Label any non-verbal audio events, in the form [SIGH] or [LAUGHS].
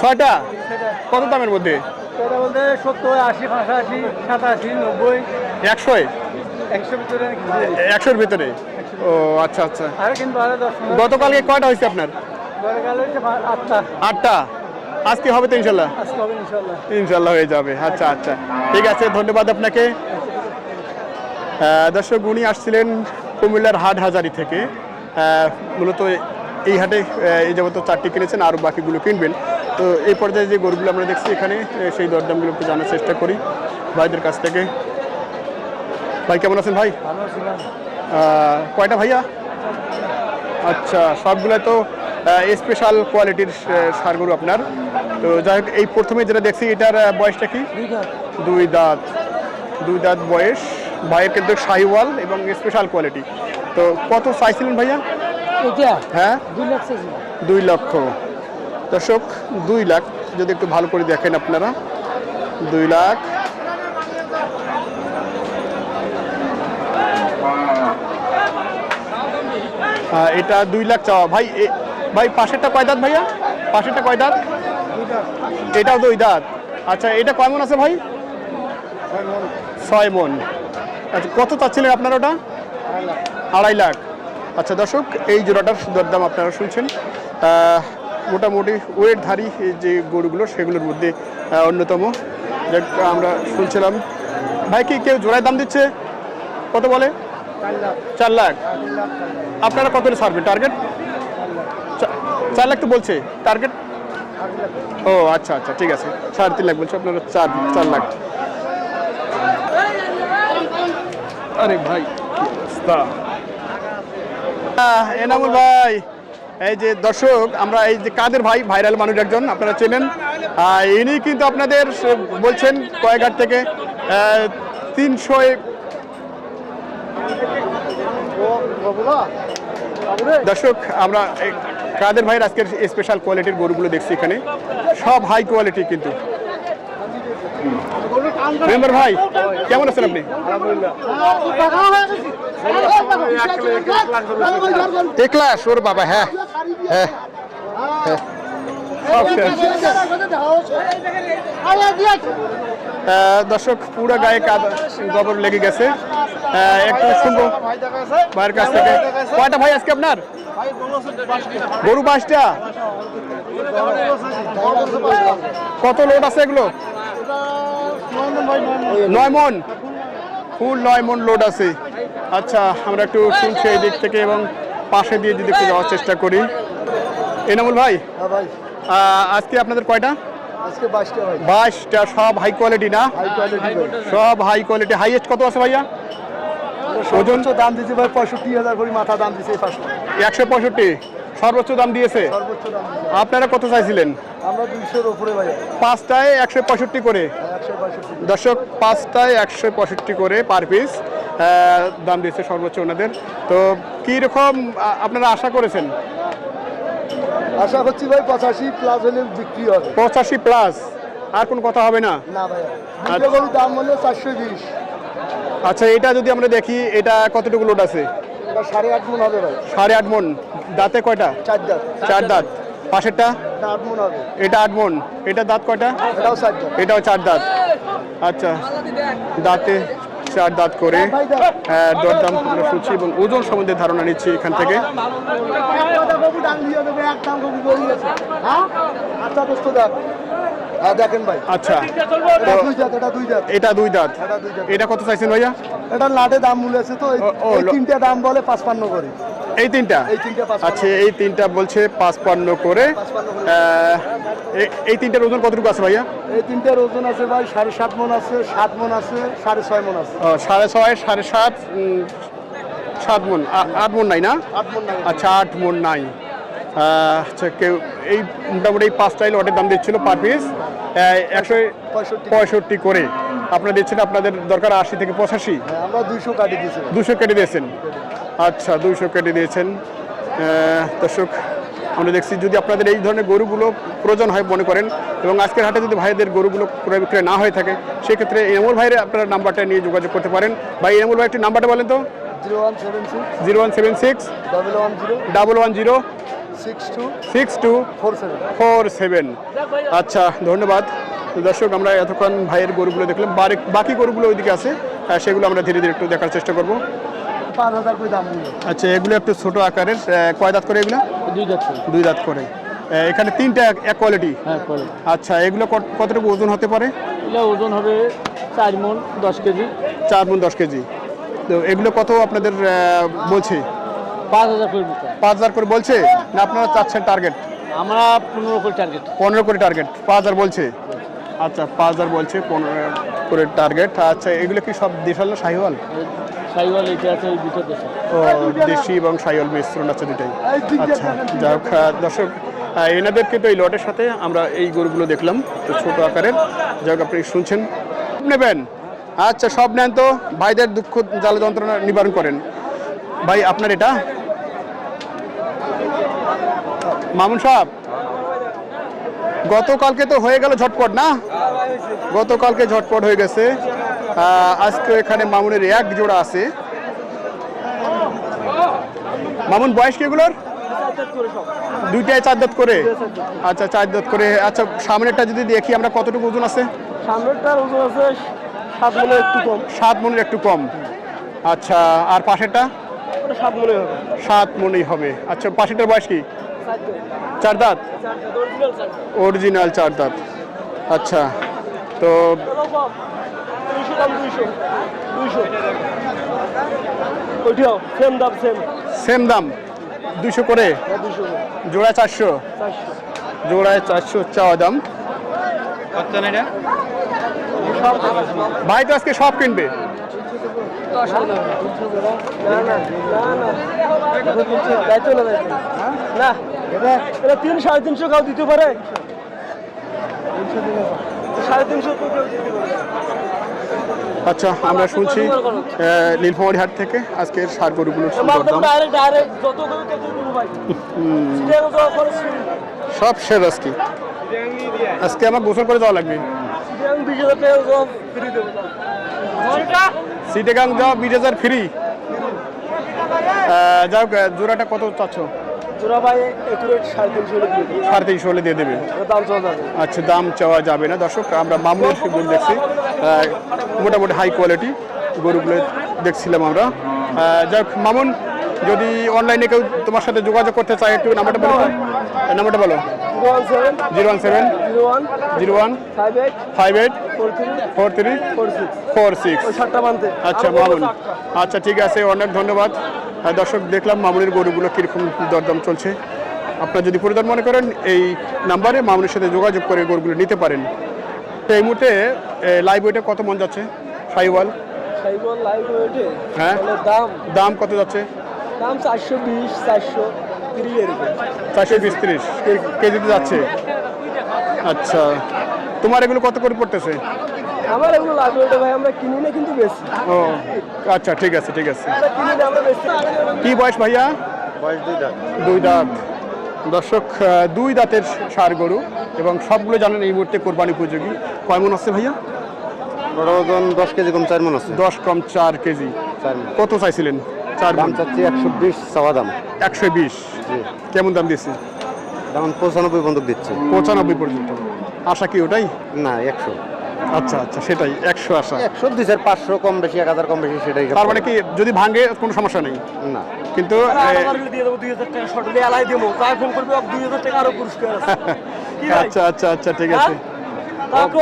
ছয়টা? কত দামের মধ্যে? বলতে সত্তর আশি পঁচাশি সাতাশি নব্বই। একশো একশোর ভিতরে ও আচ্ছা আচ্ছা। গতকালকে কয়টা হয়েছে আপনার? আটটা। আজকে হবে তো ইনশাল্লাহ? ইনশাল্লাহ। হয়ে যাবে। আচ্ছা আচ্ছা। ঠিক আছে ধন্যবাদ আপনাকে। দর্শক উনি আসছিলেন কুমিল্লার হাট হাজারি থেকে। মূলত এই হাটে এই যাবত চারটি কিনেছেন আর বাকিগুলো কিনবেন। তো এই পর্যায়ে যে গরুগুলো আমরা দেখছি এখানে সেই দরদামগুলো একটু জানার চেষ্টা করি। ভাইদের কাছ থেকে। ভাই কেমন আছেন ভাই? কয়টা ভাইয়া? আচ্ছা সবগুলো তো স্পেশাল কোয়ালিটির সার গরু আপনার। তো যাই হোক এই প্রথমে যেটা দেখছি এটার বয়সটা কি? দুই দাঁত। দুই দাঁত। বয়স। ভাইয়ের কিন্তু শাহিওয়াল এবং স্পেশাল কোয়ালিটি তো কত চাইছিলেন ভাইয়া? হ্যাঁ? দুই লক্ষ। দর্শক, দুই লাখ, যদি একটু ভালো করে দেখেন আপনারা। দুই লাখ। এটা দুই লাখ চাওয়া। ভাই ভাই, পাশেরটা কয় দাঁত ভাইয়া? পাশেরটা কয় দাঁত? এটাও দুই দাঁত। আচ্ছা এটা কয় মন আছে ভাই? ছয় মন। আচ্ছা কত চাচ্ছিলেন আপনার ওটা? আড়াই লাখ। আচ্ছা দর্শক, এই জোড়াটার দরদাম আপনারা শুনছেন। মোটামুটি ওয়েটধারী যে গরুগুলো, সেগুলোর মধ্যে অন্যতম। আমরা শুনছিলাম। ভাই, কি কেউ জোড়ায় দাম দিচ্ছে? কত বলে? চার লাখ। আপনারা কত ছাড়বেন? টার্গেট? চার লাখ তো বলছে। টার্গেট? ও আচ্ছা আচ্ছা ঠিক আছে। সাড়ে তিন লাখ বলছে, আপনারা চার চার লাখ। আরে ভাই এনামুল ভাই। এই যে দর্শক আমরা এই যে কাদের ভাই ভাইরাল মানুষ একজন আপনারা চেনেন। ইনি কিন্তু আপনাদের বলছেন কয়েকঘাট থেকে তিনশো দর্শক আমরা কাদের ভাইয়ের আজকের স্পেশাল কোয়ালিটির গরুগুলো দেখছি এখানে। সব হাই কোয়ালিটি কিন্তু। মেম্বার ভাই কেমন আছেন আপনি? এক একলাস ওর বাবা হ্যাঁ। হ্যাঁ। দর্শক, পুরো গায়ে কাদা গোবর লেগে গেছে। একটু শুনব ভাইয়ের কাছ থেকে। কয়টা ভাই আজকে আপনার? গরু পাঁচটা। কত লোড আছে এগুলো? নয় মন। ফুল নয় মন লোড আছে। আচ্ছা আমরা একটু শুনছি এই দিক থেকে এবং পাশে দিয়ে যদি একটু যাওয়ার চেষ্টা করি। এনামুল ভাই? ভাই। আজকে আপনাদের কয়টা? আজকে ভাই। সব হাই কোয়ালিটি না? হাই কোয়ালিটি সব হাই কোয়ালিটি হাইয়েস্ট কত আছে ভাইয়া? ওজন? সর্বোচ্চ দাম দিচ্ছে ভাই পঁয়ষট্টি হাজার করে মাথা দাম একশো পঁয়ষট্টি। সর্বোচ্চ দাম দিয়েছে? সর্বোচ্চ দাম আপনারা কত চাইছিলেন? আমরা দুইশোর উপরে ভাই। পাঁচটায় একশো পঁয়ষট্টি করে। একশো পঁয়ষট্টি দর্শক পাঁচটায় একশো পঁয়ষট্টি করে পার পিস দাম দিয়েছে সর্বোচ্চ ওনাদের। তো কীরকম আপনারা আশা করেছেন? আশা করছি ভাই পঁচাশি প্লাস হলে বিক্রি হবে। পঁচাশি প্লাস আর কোনো কথা হবে না? না ভাই। আচ্ছা। দুটো গরুর দাম হলো চারশো বিশ। আচ্ছা এটা যদি আমরা দেখি এটা কতটুকু লোড আছে? সাড়ে আট মন হবে ভাই। সাড়ে আট মন। দাঁতে কয়টা? চার দাঁত। চার দাঁত। পাশেরটা? আট মন হবে। এটা আট মন। এটা দাঁত কয়টা? এটাও চার দাঁত। এটাও চার দাঁত। আচ্ছা। দাঁতে চার দাঁত করে দাঁত হ্যাঁ, দরদাম শুনছি এবং ওজন সম্বন্ধে ধারণা নিচ্ছি এখান থেকে। হ্যাঁ? আচ্ছা। হ্যাঁ আচ্ছা এটা দুই দাঁত। এটা কত চাইছেন ভাইয়া? এটা লাটে দাম মূল্য আছে তো তিনটে দাম বলে পাঁচপান্ন করে। এই তিনটা? আচ্ছা এই তিনটা বলছে পাঁচপান্ন করে। এই তিনটার ওজন কতটুকু আছে ভাইয়া? এই তিনটের ওজন আছে ভাই সাড়ে সাত মন আছে সাত মন আছে সাড়ে ছয় মন আছে। সাড়ে ছয় সাড়ে সাত সাত মন। আট মন নাই না? আচ্ছা আট মন নাই। আচ্ছা কেউ এই মোটামুটি এই পাঁচটাই লটের দাম দিচ্ছিল পার পিস। একশো পঁয়ষট্টি। করে। আপনারা দিচ্ছেন আপনাদের দরকার আশি থেকে পঁচাশি। হ্যাঁ, আমরা দুইশো কাটি দিয়েছি দুশো কেটে দিয়েছেন। আচ্ছা দুশো কেটে দিয়েছেন। দর্শক, আমরা দেখছি যদি আপনাদের এই ধরনের গরুগুলো প্রয়োজন হয় মনে করেন, এবং আজকের হাটে যদি ভাইদের গরুগুলো ক্রয় বিক্রয় না হয়ে থাকে, সেক্ষেত্রে এনামুল ভাইয়ের আপনারা নাম্বারটা নিয়ে যোগাযোগ করতে পারেন। ভাই এমল ভাই, একটি নাম্বারটা বলেন তো। Zero one seven six. Double one zero, six two four seven. আচ্ছা ধন্যবাদ। দর্শক, আমরা এতক্ষণ ভাইয়ের গরুগুলো দেখলাম। বাকি গরুগুলো ওইদিকে আছে সেগুলো আমরা ধীরে ধীরে একটু দেখার চেষ্টা করব। পাঁচ হাজার করে দাম আচ্ছা এগুলো একটু ছোট আকারের কয় দাঁত করে এগুলো? দুই যাচ্ছে দুই দাঁত করে। এখানে তিনটা এক- কোয়ালিটি হ্যাঁ আচ্ছা এগুলো কত- কতটুকু ওজন হতে পারে? এগুলো ওজন হবে চার মন দশ কেজি। চার গুণ দশ কেজি। তো এগুলো কত আপনাদের বলছে? পাঁচ হাজার করে পাঁচ হাজার করে বলছে? না আপনারা চাচ্ছেন টার্গেট আমরা পনেরো করে টার্গেট পনেরো করে টার্গেট পাঁচ হাজার বলছে? আচ্ছা পাঁচ হাজার বলছে পনেরো করে টার্গেট আচ্ছা এগুলো কি সব দেশাল না শাহিওয়াল? সাইওয়াল এটা দুটো দেশে। ও, দেশি এবং শাহিওয়াল মিশ্রণ আছে দুটাই। আচ্ছা যাই হোক দর্শক এনাদেরকে তো এই লটের সাথে আমরা এই গরুগুলো দেখলাম, তো ছোট আকারের। যাই হোক আপনি শুনছেন, নেবেন। আচ্ছা সব নেন তো, ভাইদের দুঃখ জ্বালা যন্ত্রণা নিবারণ করেন। ভাই, আপনার এটা? মামুন সাহেব, গতকালকে তো হয়ে গেল ঝটপট না? গতকালকে ঝটপট হয়ে গেছে। আজকে এখানে মামুনের এক জোড়া আছে। মামুন বয়স কি এগুলোর? দুইটায় চার দাঁত করে? আচ্ছা চার দাঁত করে। আচ্ছা সামনেরটা যদি দেখি আমরা কতটুকু ওজন আছে? সামনেরটার ওজন আছে সাত মনে একটু কম। সাত মনের একটু কম। আচ্ছা আর পাশেরটা? সাত মনে হবে। সাত মনেই হবে। আচ্ছা পাশেরটার বয়স কি? চার দাঁত। অরিজিনাল চার দাঁত। আচ্ছা তো দাম দুইশো দুইশো। ওইটাও সেম দাম সেম সেম দাম দুশো করে? দুইশো জোড়া চারশো? জোড়ায় চারশো চাওয়া দাম। ভাই তো আজকে সব কিনবে। না না না না। তাই চলে যায় না এটা তিন সাড়ে তিনশো খাও দিতে পারে। সাড়ে তিনশো দিতে পারে। আচ্ছা আমরা শুনছি নীলফামারী হাট থেকে আজকের সার গরুগুলোর খরচ সব শেষ আজকে। আজকে আমার গোসল করে যাওয়া লাগবে। সিটেগাং যাওয়া বিশ হাজার ফ্রি যাই হোক জোড়াটা কত চাচ্ছ? জোড়া ভাই একুরেট সাড়ে তিনশো হলে দিয়ে দেবো। সাড়ে তিনশো হলে দিয়ে দেবে। দাম চলে যাবে। আচ্ছা দাম চাওয়া যাবে না। দর্শক আমরা মামুনের গরু দেখছি। মোটামুটি হাই কোয়ালিটি গরুগুলো দেখছিলাম আমরা। যাই মামুন যদি অনলাইনে কেউ তোমার সাথে যোগাযোগ করতে চায় একটু নাম্বারটা বলো। নাম্বারটা বলো। Zero one seven. Zero one zero one. Five eight. Four three. Four three. Four six. আচ্ছা মামুন। আচ্ছা ঠিক আছে অনেক ধন্যবাদ। দর্শক দেখলাম মামুনের গরুগুলো কীরকম দরদাম চলছে। আপনার যদি পরিদান মনে করেন এই নাম্বারে মামুনের সাথে যোগাযোগ করে গরুগুলো নিতে পারেন। তো এই মুহূর্তে লাইভ ওয়েটে কত মন যাচ্ছে? সাইওয়াল? হ্যাঁ। দাম? দাম কত যাচ্ছে? দাম চারশো বিশ চারশো তিরিশ চারশো বিশ ত্রিশ। কেজিতে যাচ্ছে? আচ্ছা। তোমার এগুলো কত করে পড়তেছে? আমার এগুলো লাইভ ওয়েটে ভাই আমরা কিনি না কিন্তু বেশি ও আচ্ছা ঠিক আছে ঠিক আছে। কিনি না আমরা বেশি কি বয়স ভাইয়া? বয়স দুই দাম দুই দাঁত। দর্শক দুই দাঁতের সার গরু এবং সবগুলো জানেন এই মুহূর্তে কোরবানি উপযোগী। কয় মন আছে ভাইয়া? বড় ওজন দশ কেজি কম চার মন আছে। দশ কম চার কেজি। চার মন। কত চাইছিলেন? চার দাম চাচ্ছি একশো বিশ চাওয়া দাম। একশো বিশ। কেমন দাম দিয়েছে? দাম পঁচানব্বই বন্ধক দিচ্ছে। পঁচানব্বই পর্যন্ত। আশা কি ওটাই? না একশো। আচ্ছা আচ্ছা সেটাই একশো আশা। একশো দুই চার পাঁচশো কম বেশি এক হাজার কম বেশি সেটাই তার মানে কি যদি ভাঙে কোনো সমস্যা নেই? না। কিন্তু এ, দিয়ে দেবো দুই হাজার টাকা শর্ট দিয়ে এলাই দেবো তাই ফোন করবি দুই হাজার টাকা আরও পুরস্কার আছে। [LAUGHS] কি ভাই? আচ্ছা আচ্ছা আচ্ছা ঠিক আছে। তারপর